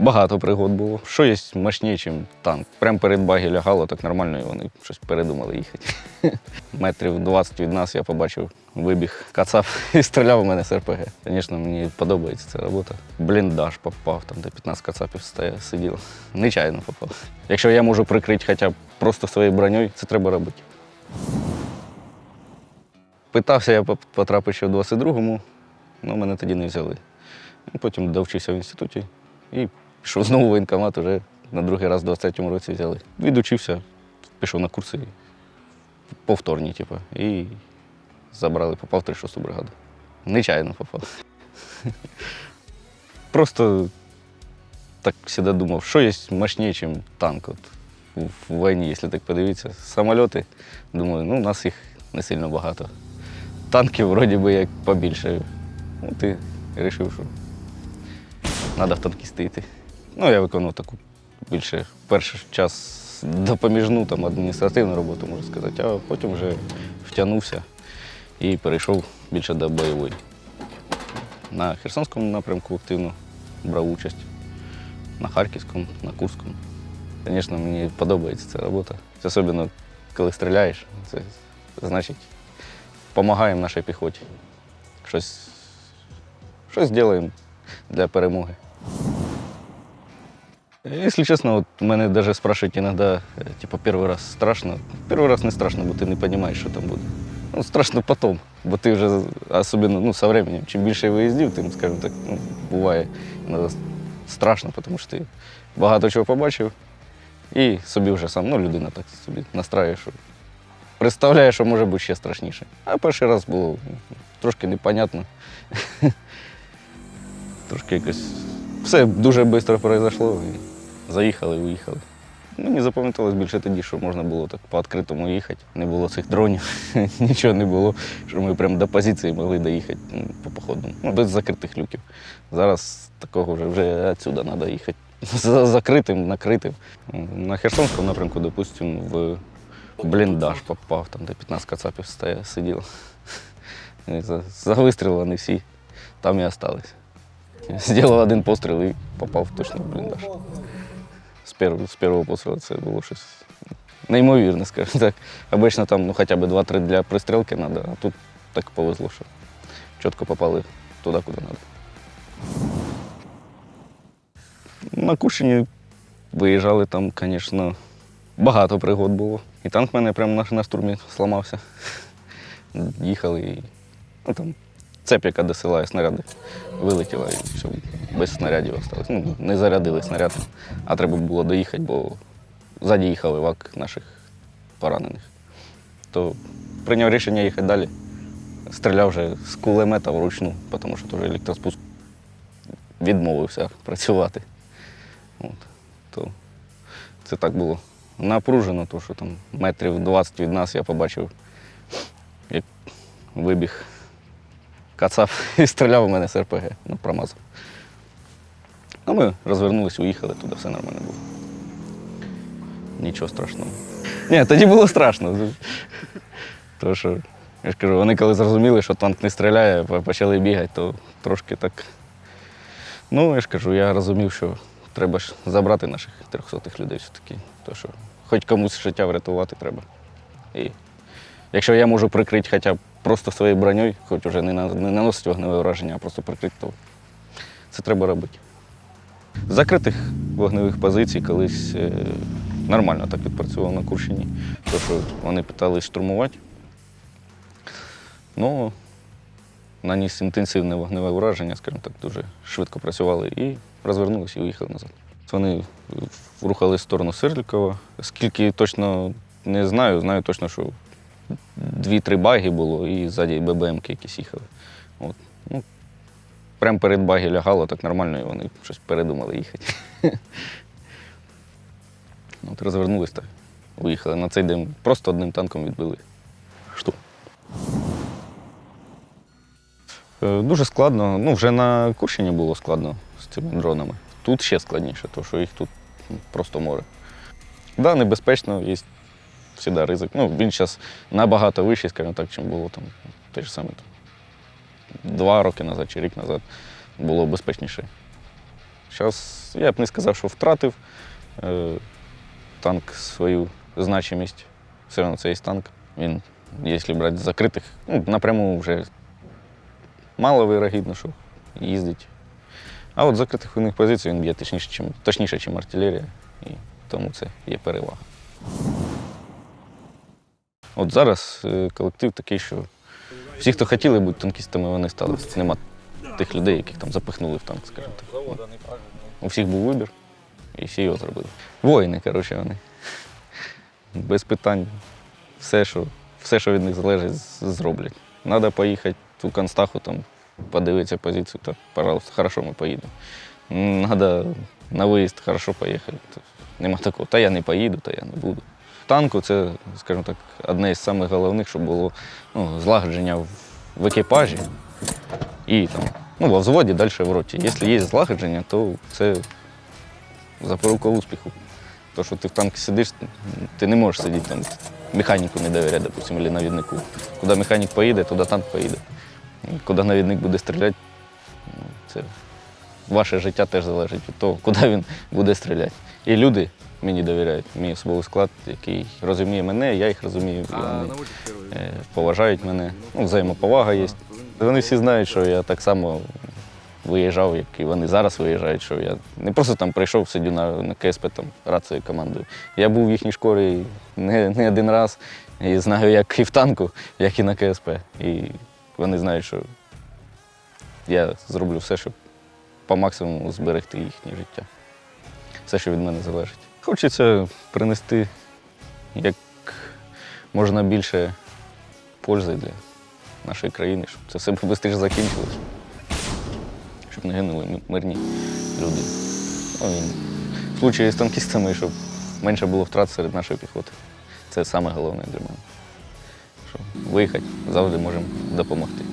Багато пригод було. Що є мощніше, ніж танк. Прямо перед багі лягало так нормально, і вони щось передумали їхати. Метрів 20 від нас я побачив вибіг кацап і стріляв у мене з РПГ. Звісно, мені подобається ця робота. Бліндаж попав, там де 15 кацапів сиділо. Нечайно попав. Якщо я можу прикрити хоча б просто своєю броньою, це треба робити. Питався я потрапити ще в 22-му, але мене тоді не взяли. Ну, Потім довчився в інституті і пішов знову в воєнкомат, вже на другий раз в 23-му році взяли. Відучився, пішов на курси повторні, типу, і забрали, попав в 36-ту бригаду. Нечайно попав. Просто так завжди думав, що є мощніше, ніж танк. От, в війні, якщо так подивитися. Самольоти, думаю, ну, у нас їх не сильно багато. Танків вроді би як побільше. Ну, ти вирішив, що треба в танкісти йти. Ну, я виконував таку більше перший час допоміжну там, адміністративну роботу, можна сказати, а потім вже втягнувся і перейшов більше до бойової. На Херсонському напрямку активно брав участь, на Харківському, на Курському. Звісно, мені подобається ця робота. Особливо, коли стріляєш, це значить, допомагаємо нашій піхоті. Щось, щось для перемоги. Если честно, вот мене даже спрашивают иногда, э, типа, первый раз страшно. Первый раз не страшно, бо ти не розумієш, що там буде. Ну, страшно потом, бо ти вже, особливо ну, со временем, чим більше я виїздів, тим, скажімо так, ну, буває іноді страшно, тому що ти багато чого побачив і собі вже сам, ну, людина так собі настраює, що представляє, що може бути ще страшніше. А перший раз було ну, трошки непонятно. Трошки якось все дуже швидко произошло. І заїхали, виїхали. Мені запам'яталось більше тоді, що можна було так по відкритому їхати. Не було цих дронів, нічого не було, що ми прямо до позиції могли доїхати ну, по походному. Ну, без закритих люків. Зараз такого вже, вже відсюди треба їхати. За закритим, накритим. На Херсонському напрямку, допустимо, в бліндаж попав, там, де 15 кацапів сиділо. За- За вистріл вони всі там і остались. Зробив один постріл і попав точно в бліндаж. З першого, з першого пострілу це було щось неймовірне, скажімо так. Обично там ну, хоча б 2-3 для пристрілки треба, а тут так повезло, що чітко попали туди, куди треба. На Кушині виїжджали там, звісно, багато пригод було. І танк в мене прямо на, на штурмі сламався. Їхали і ну, там цеп, яка досилає снаряди, вилетіла і все, без снарядів осталось. Ну, не зарядили снаряд, а треба було доїхати, бо ззаді їхав івак наших поранених. То прийняв рішення їхати далі. Стріляв вже з кулемета вручну, тому що теж електроспуск відмовився працювати. От. То це так було напружено, то що там метрів 20 від нас я побачив, як вибіг кацап і стріляв у мене з РПГ, ну, промазав. А ми розвернулися, уїхали туди, все нормально було. Нічого страшного. Ні, тоді було страшно. Тому що, я ж кажу, вони коли зрозуміли, що танк не стріляє, почали бігати, то трошки так. Ну, я ж кажу, я розумів, що треба ж забрати наших 300 людей все-таки. То що хоч комусь життя врятувати треба. І якщо я можу прикрити хоча б просто своєю броньою, хоч вже не, на, не наносити вогневе враження, а просто прикрити, то це треба робити. З закритих вогневих позицій колись е, нормально так відпрацював на Курщині, то що вони питали штурмувати. Ну, наніс інтенсивне вогневе враження, скажімо так, дуже швидко працювали і розвернулися і уїхали назад. Вони рухали в сторону Сирлікова. Скільки точно не знаю, знаю точно, що дві-три баги було і ззаді ББМки якісь їхали. От. Ну, прямо перед баги лягало так нормально, і вони щось передумали їхати. От розвернулись так, уїхали. На цей день просто одним танком відбили штурм. Е, Дуже складно. Ну, вже на Курщині було складно з цими дронами. Тут ще складніше, тому що їх тут просто море. Так, да, небезпечно, є завжди ризик. Ну, він зараз набагато вищий, скажімо так, чим було там те ж саме два роки назад чи рік назад було безпечніше. Зараз я б не сказав, що втратив е, танк свою значимість. Все одно це є танк. Він, якщо брати закритих, ну, напряму вже мало вирогідно, що їздить. А от закритих війних позицій він б'є точніше, чим, точніше, ніж артилерія, і тому це є перевага. От зараз е, колектив такий, що всі, хто хотіли бути танкістами, вони стали. Нема тих людей, яких там запихнули в танк, скажімо так. У всіх був вибір, і всі його зробили. Воїни, коротше, вони. Без питань. Все, що, все, що від них залежить, зроблять. Треба поїхати у Констаху, там, подивитися позицію, то, пожалуйста, хорошо, ми поїдемо. Треба на виїзд, хорошо поїхати. Нема такого, та я не поїду, та я не буду. Танку це, скажімо так, одне із самих головних, щоб було ну, злагодження в, екіпажі і там, ну, во взводі, далі в роті. Якщо є злагодження, то це запорука успіху. То, що ти в танку сидиш, ти не можеш сидіти там, механіку не довіряти, допустим, або навіднику. Куди механік поїде, туди танк поїде. Куди навідник буде стріляти, ну, це ваше життя теж залежить від того, куди він буде стріляти. І люди мені довіряють, мій особовий склад, який розуміє мене, я їх розумію, і вони е, поважають мене. Ну, взаємоповага є. Вони всі знають, що я так само виїжджав, як і вони зараз виїжджають, що я не просто там прийшов, сидю на, на КСП там рацію командою. Я був в їхній школі не, не один раз і знаю, як і в танку, як і на КСП. І вони знають, що я зроблю все, щоб по максимуму зберегти їхнє життя. Все, що від мене залежить. Хочеться принести як можна більше пользи для нашої країни, щоб це все швидше закінчилось, щоб не гинули мирні люди. Ну, і в случаї з танкістами, щоб менше було втрат серед нашої піхоти. Це саме головне для мене. Що виїхати завжди можемо допомогти.